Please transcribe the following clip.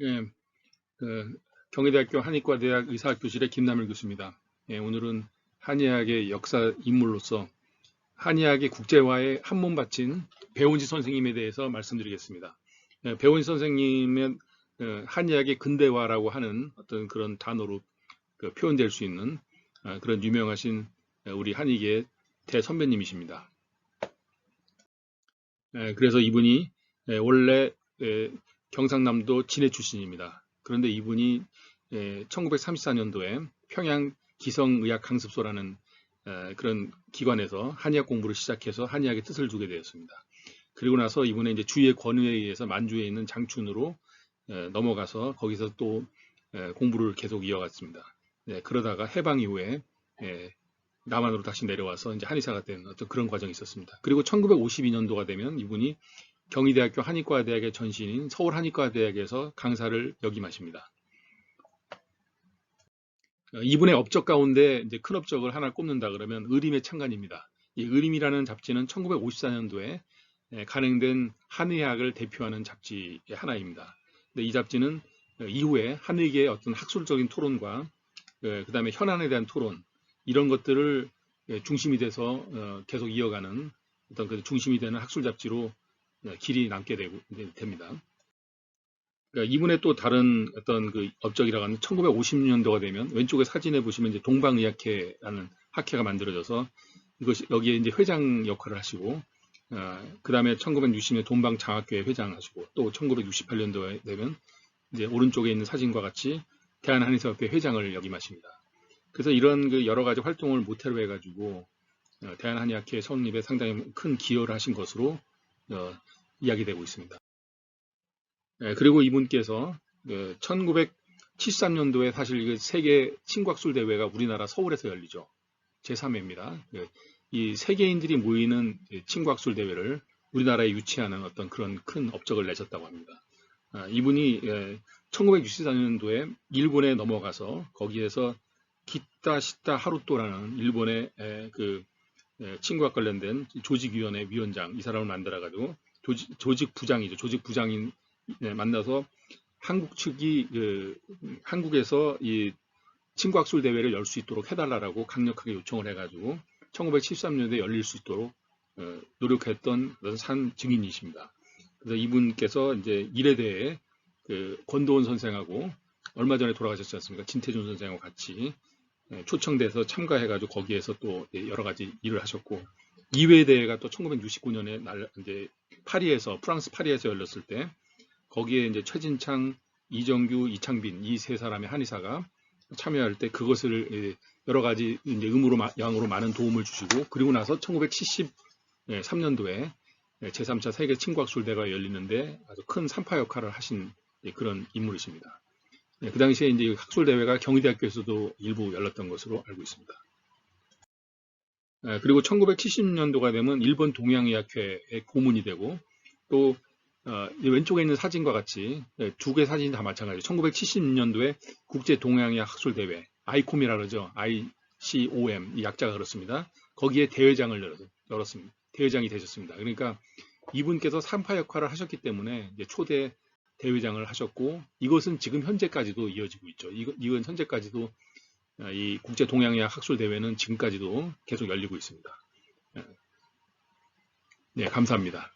예, 그 경희대학교 한의과대학 의사학교실의 김남일 교수입니다. 예, 오늘은 한의학의 역사 인물로서 한의학의 국제화에 한몸 바친 배원지 선생님에 대해서 말씀드리겠습니다. 예, 배원지 선생님의 어, 한의학의 근대화라고 하는 어떤 그런 단어로 그 표현될 수 있는 어, 그런 유명하신 우리 한의계 대선배님이십니다. 예, 그래서 이분이 예, 원래 예, 경상남도 진해 출신입니다. 그런데 이분이 1934년도에 평양 기성의학 강습소라는 그런 기관에서 한의학 공부를 시작해서 한의학의 뜻을 주게 되었습니다. 그리고 나서 이분의 이제 주의 권위에 의해서 만주에 있는 장춘으로 넘어가서 거기서 또 공부를 계속 이어갔습니다. 네, 그러다가 해방 이후에 남한으로 다시 내려와서 이제 한의사가 된 어떤 그런 과정이 있었습니다. 그리고 1952년도가 되면 이분이 경희대학교 한의과대학의 전신인 서울 한의과대학에서 강사를 역임하십니다. 어, 이분의 업적 가운데 이제 큰 업적을 하나 꼽는다 그러면 의림의 창간입니다. 이 의림이라는 잡지는 1954년도에 간행된 한의학을 대표하는 잡지의 하나입니다. 이 잡지는 이후에 한의계의 어떤 학술적인 토론과 그 다음에 현안에 대한 토론 이런 것들을 중심이 돼서 어, 계속 이어가는 어떤 그 중심이 되는 학술 잡지로 어, 길이 남게 되고, 됩니다. 그러니까 이분의 또 다른 어떤 그 업적이라고 하는 1950년도가 되면 왼쪽에 사진에 보시면 이제 동방의학회라는 학회가 만들어져서 이것이 여기에 이제 회장 역할을 하시고 어, 그 다음에 1960년 동방장학회 회장 하시고 또 1968년도에 되면 이제 오른쪽에 있는 사진과 같이 대한한의사협회 회장을 역임하십니다. 그래서 이런 그 여러 가지 활동을 모태로 해가지고 어, 대한한의학회 성립에 상당히 큰 기여를 하신 것으로 어, 이야기되고 있습니다. 네, 그리고 이분께서 그 1973년도에 사실 그 세계 친구학술 대회가 우리나라 서울에서 열리죠. 제3회입니다. 그이 세계인들이 모이는 친구학술 대회를 우리나라에 유치하는 어떤 그런 큰 업적을 내셨다고 합니다. 아, 이분이 1964년도에 예, 일본에 넘어가서 거기에서 기타 시타 하루토라는 일본의 그 친구학 관련된 조직위원회 위원장 이 사람을 만들어가지고 조직, 조직 부장이죠. 조직 부장인 네, 만나서 한국 측이 그 한국에서 이 친구학술 대회를 열 수 있도록 해달라고 강력하게 요청을 해가지고 1973년도에 열릴 수 있도록 어, 노력했던 그런 산 증인이십니다. 그래서 이분께서 이제 일에 대해 그 권도원 선생하고 얼마 전에 돌아가셨지 않습니까? 진태준 선생하고 같이 예, 초청돼서 참가해가지고 거기에서 또 여러 가지 일을 하셨고 이회 대회가 또 1969년에 날 이제 파리에서 프랑스 파리에서 열렸을 때 거기에 이제 최진창, 이정규, 이창빈 이 세 사람의 한의사가 참여할 때 그것을 예, 여러 가지 이제 음으로 양으로 많은 도움을 주시고 그리고 나서 1973년도에 제3차 세계 친구학술대가 열리는데 아주 큰 산파 역할을 하신 그런 인물이십니다. 그 당시에 이제 학술 대회가 경희대학교에서도 일부 열렸던 것으로 알고 있습니다. 그리고 1970년도가 되면 일본 동양의학회의 고문이 되고 또 어, 왼쪽에 있는 사진과 같이 두개 사진이 다 마찬가지예요. 1976년도에 국제 동양의학 학술 대회 ICOM이라 그러죠. ICOM 이 약자가 그렇습니다. 거기에 대회장을 열었습니다. 대회장이 되셨습니다. 그러니까 이분께서 산파 역할을 하셨기 때문에 초대 대회장을 하셨고 이것은 지금 현재까지도 이어지고 있죠. 이건 현재까지도 아, 이 국제 동양의학 학술 대회는 지금까지도 계속 열리고 있습니다. 네, 감사합니다.